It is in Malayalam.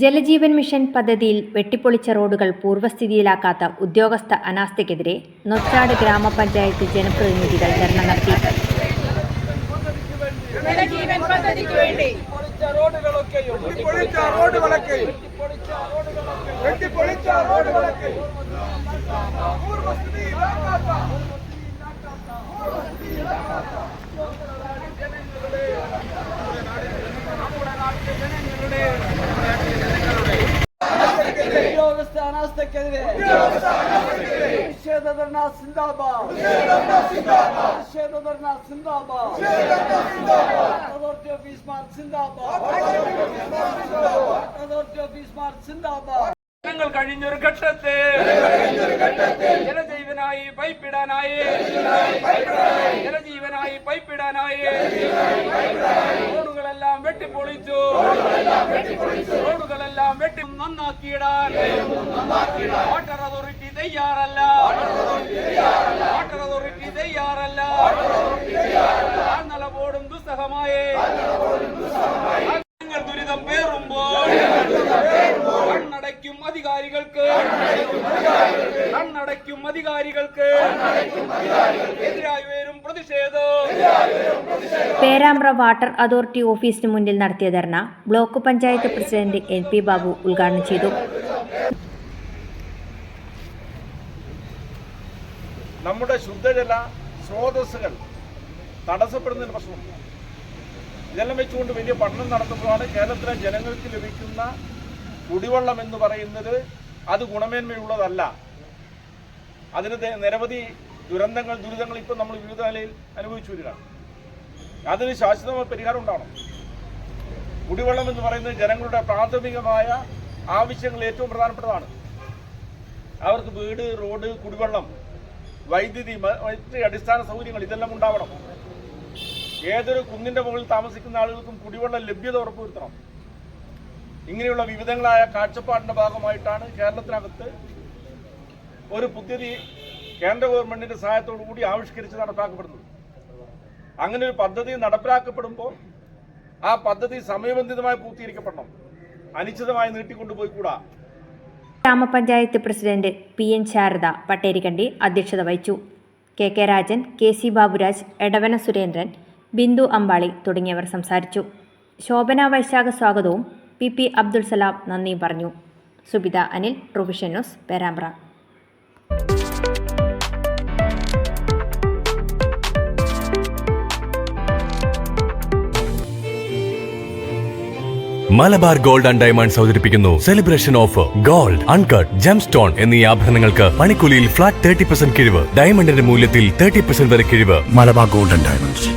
ജലജീവൻ മിഷൻ പദ്ധതിയിൽ വെട്ടിപ്പൊളിച്ച റോഡുകൾ പൂർവസ്ഥിതിയിലാക്കാത്ത ഉദ്യോഗസ്ഥ അനാസ്ഥയ്ക്കെതിരെ നൊച്ചാട് ഗ്രാമപഞ്ചായത്ത് ജനപ്രതിനിധികൾ ധർണ നടത്തി. ജലജീവൻ ഉദ്യോഗസ്ഥ അനാസ്ഥക്കെതിരെ നിഷേധ ധർണ സിന്ദാബാദ് നിഷേധ ധർണ സിന്ദാബാദ് authority of ഈസ്മാർട്ട് Zindabad authority of ഈസ്മാർട്ട് സിന്ദാബാദ് ഞങ്ങൾ കഴിഞ്ഞൊരു ഘട്ടത്തെ ജലജീവനായി പൈപ്പിടാനായി ജലജീവനായി പൈപ്പിടാനായി റോഡുകളെല്ലാം വെട്ടിപ്പൊളിച്ചു റോഡുകളെല്ലാം വെട്ടി നന്നാക്കിയിടാൻ. വാട്ടർ അതോറിറ്റി തയ്യാറല്ല. വാട്ടർ അതോറിറ്റി തയ്യാറല്ല. കണ്ണടയ്ക്കും അധികാരികൾക്ക്. എതിരായി വരും പ്രതിഷേധം. പേരാമ്പ്ര വാട്ടർ അതോറിറ്റി ഓഫീസിന് മുന്നിൽ നടത്തിയ ധർണ block panchayat president N P Babu ഉദ്ഘാടനം ചെയ്തു. നമ്മുടെ ശുദ്ധജല സ്രോതസ്സുകൾ തടസ്സപ്പെടുന്നതിന് പ്രശ്നമുണ്ട് ഇതെല്ലാം വെച്ചുകൊണ്ട് വലിയ പഠനം നടത്തുമ്പോഴാണ് കേരളത്തിലെ ജനങ്ങൾക്ക് ലഭിക്കുന്ന കുടിവെള്ളം എന്ന് പറയുന്നത് അത് ഗുണമേന്മയുള്ളതല്ല. അതിന് നിരവധി ദുരന്തങ്ങൾ ദുരിതങ്ങൾ ഇപ്പോൾ നമ്മൾ വിവിധ നിലയിൽ അനുഭവിച്ചു വരികയാണ്. അതിന് ശാശ്വതമായ പരിഹാരം ഉണ്ടാവണം. കുടിവെള്ളം എന്ന് പറയുന്നത് ജനങ്ങളുടെ പ്രാഥമികമായ ആവശ്യങ്ങൾ ഏറ്റവും പ്രധാനപ്പെട്ടതാണ്. അവർക്ക് വീട് റോഡ് കുടിവെള്ളം വൈദ്യുതി മറ്റ് അടിസ്ഥാന സൗകര്യങ്ങൾ ഇതെല്ലാം ഉണ്ടാവണം. ഏതൊരു കുന്നിന്റെ മുകളിൽ താമസിക്കുന്ന ആളുകൾക്കും കുടിവെള്ള ലഭ്യത ഉറപ്പുവരുത്തണം. ഇങ്ങനെയുള്ള വിവിധങ്ങളായ കാഴ്ചപ്പാടിന്റെ ഭാഗമായിട്ടാണ് കേരളത്തിനകത്ത് ഒരു പദ്ധതി കേന്ദ്ര ഗവൺമെന്റിന്റെ സഹായത്തോടു കൂടി ആവിഷ്കരിച്ച് നടപ്പാക്കപ്പെടുന്നത് അങ്ങനെ ഒരു പദ്ധതി നടപ്പിലാക്കപ്പെടുമ്പോൾ ആ പദ്ധതി സമയബന്ധിതമായി പൂർത്തീകരിക്കപ്പെടണം. അനിശ്ചിതമായി നീട്ടിക്കൊണ്ടുപോയിക്കൂടാ. ഗ്രാമപഞ്ചായത്ത് president P N Sharada Patterikandi അധ്യക്ഷത വഹിച്ചു. K K Rajan K C Baburaj Edavana Surendran Bindu Ambali തുടങ്ങിയവർ സംസാരിച്ചു. ശോഭന വൈശാഖ സ്വാഗതവും പി പി അബ്ദുൾ സലാം നന്ദിയും പറഞ്ഞു. Subitha Anil profession news Perambra. Malabar gold and diamonds അവതരിപ്പിക്കുന്നു. Celebration offer gold uncut gem stone എന്നീ ആഭരണങ്ങൾക്ക് പണിക്കൂലിയിൽ ഫ്ലാറ്റ് തേർട്ടി പെർസെന്റ് കിഴിവ്. ഡയമണ്ടിന്റെ മൂല്യത്തിൽ തേർട്ടി പെർസെന്റ് വരെ കിഴിവ്. Malabar gold and diamonds.